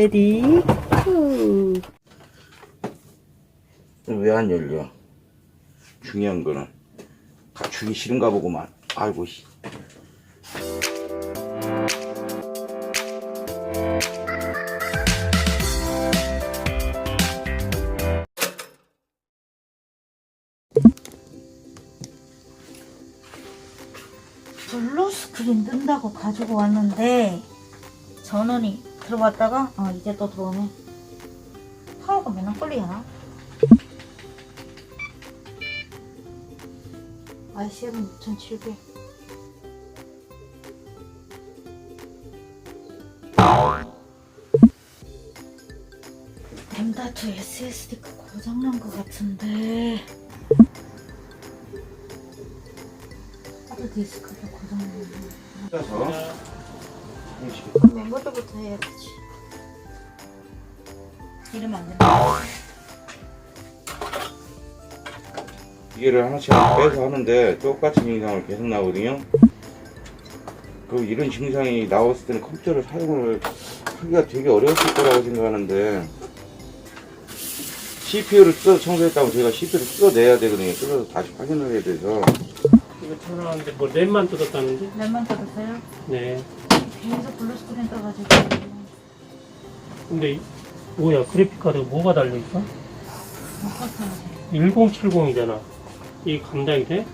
레디 후. 왜 안 열려? 중요한 거는 갖추기 싫은가 보구만. 아이고 씨. 블루 스크린 뜬다고 가지고 왔는데 전원이 들어갔다가 아 이제 또 들어오네. 파워가 맨날 걸리나? i7 6700 엠다투 SSD가 고장난 것 같은데. 하드 디스크가 고장났네 멤버들부터 해야 되지. 이러면 안 된다. 기계를 하나씩 빼서 하는데 똑같은 증상을 계속 나오거든요. 그 이런 증상이 나왔을 때는 컴퓨터를 사용을 하기가 되게 어려웠을 거라고 생각하는데 CPU를 뜯어 청소했다고 저희가 CPU를 뜯어내야 되거든요. 뜯어서 다시 확인을 해야 돼서 이거 찾아왔는데 뭐 램만 뜯었다는데? 랩만 뜯었어요? 네. 계속 블루 스크린 떠가지고. 근데 이- 뭐야 그래픽 카드 뭐가 달려 있어? 못 갔어요. 1070이잖아. 이 감당이 돼?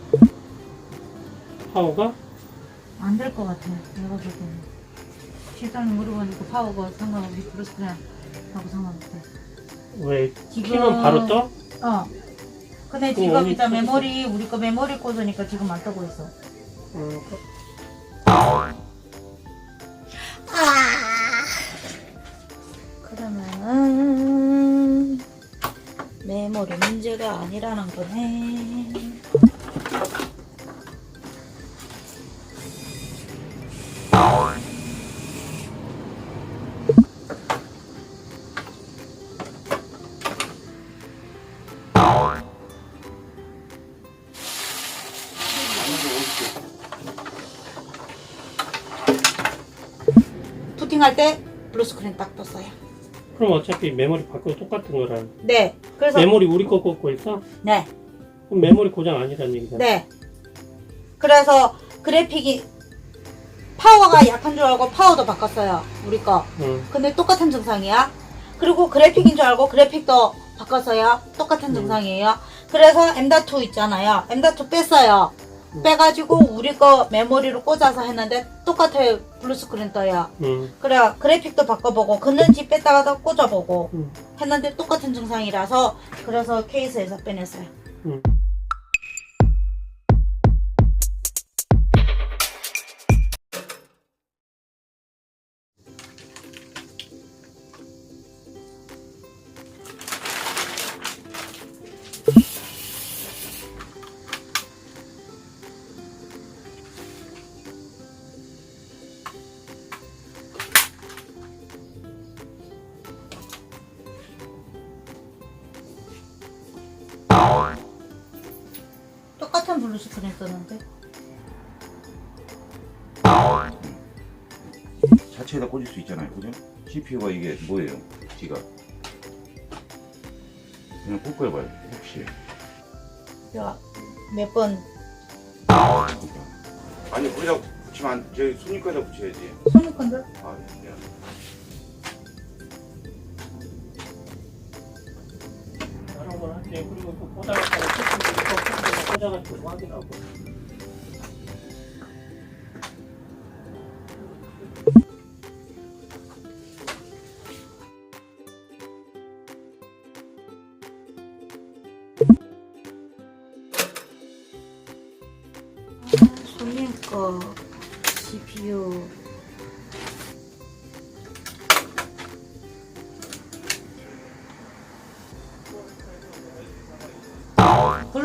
파워가? 안 될 것 같아. 내가 보기에는. 실장님 물어보니까 파워가 상관없이 블루 스크린 하고 상관없대. 왜 지금- 키면 바로 떠? 어. 근데 어, 지금 어디 일단? 메모리, 우리 거 메모리 꽂으니까 지금 안 뜨고 있어. 음, 그러면은 메모리 문제가 아니라는 거네. 부팅할 때 블루 스크린 딱 떴어요. 그럼 어차피 메모리 바꾸고 똑같은 거라. 네. 그래서 메모리 우리 거 꽂고 있어? 네. 그럼 메모리 고장 아니란 얘기잖아. 네. 그래서 그래픽이 파워가 약한 줄 알고 파워도 바꿨어요. 우리 거. 응. 근데 똑같은 증상이야. 그리고 그래픽인 줄 알고 그래픽도 바꿨어요. 똑같은 음. 증상이에요. 그래서 M.2 있잖아요. M.2 뺐어요. 음. 빼가지고 우리 거 메모리로 꽂아서 했는데 똑같아요. 블루스크린 떠요. 응. 그래 그래픽도 바꿔보고 걷는지 뺐다가도 꽂아보고 응. 했는데 똑같은 증상이라서 그래서 케이스에서 빼냈어요. 응. 블루스크린 뜨는데 자체에다 꽂을 수 있잖아요. 그죠? CPU가 이게 뭐예요? 지가 그냥 꽂고 해봐요. 혹시 몇번 아니 거기다 붙이면 안, 저기 손님까지 붙여야지. 손이 건들 아, 네. 그리고 또 꽂아갖다가 꽂아갖다가 꽂아가지고 확인하고. 손님 거 CPU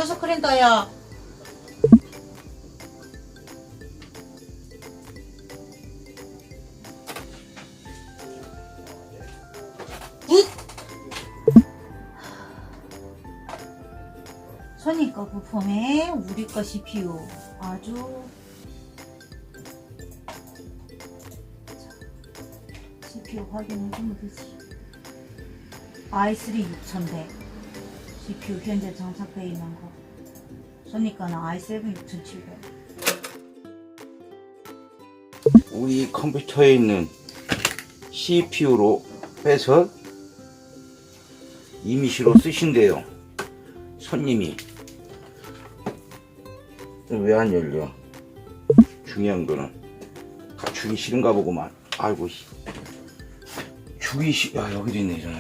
블루스크린 떠요. 굿! 거 부품에 우리 거 CPU 아주 CPU 확인해주면 되지. i3 6100 CPU 현재 장착되어 있는 거. 소니까는 i7 6700. 우리 컴퓨터에 있는 CPU로 빼서 이미시로 쓰신대요. 손님이. 왜 안 열려? 중요한 거는 주기 싫은가 보구만. 아이고, 씨. 주기 싫, 야, 여기도 있네, 이런.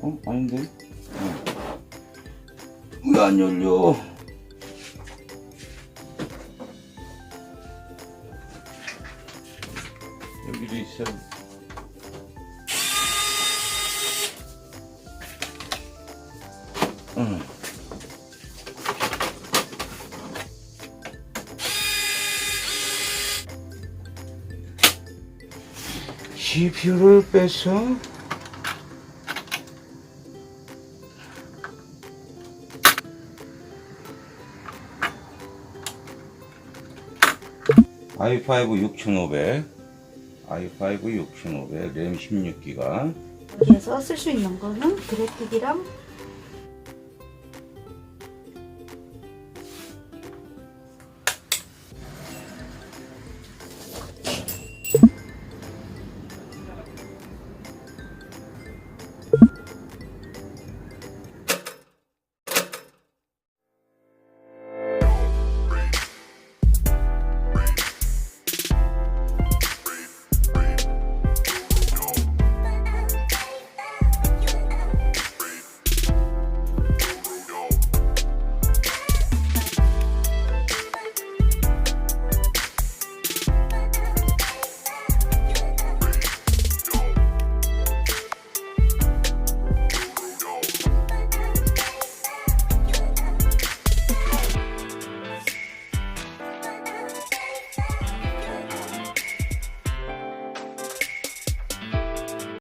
어? 아닌데? 왜안 열려? 여기도 있어. 응. CPU를 빼서 i5 6500 i5 6500 램 16기가. 여기에서 쓸 수 있는 거는 그래픽이랑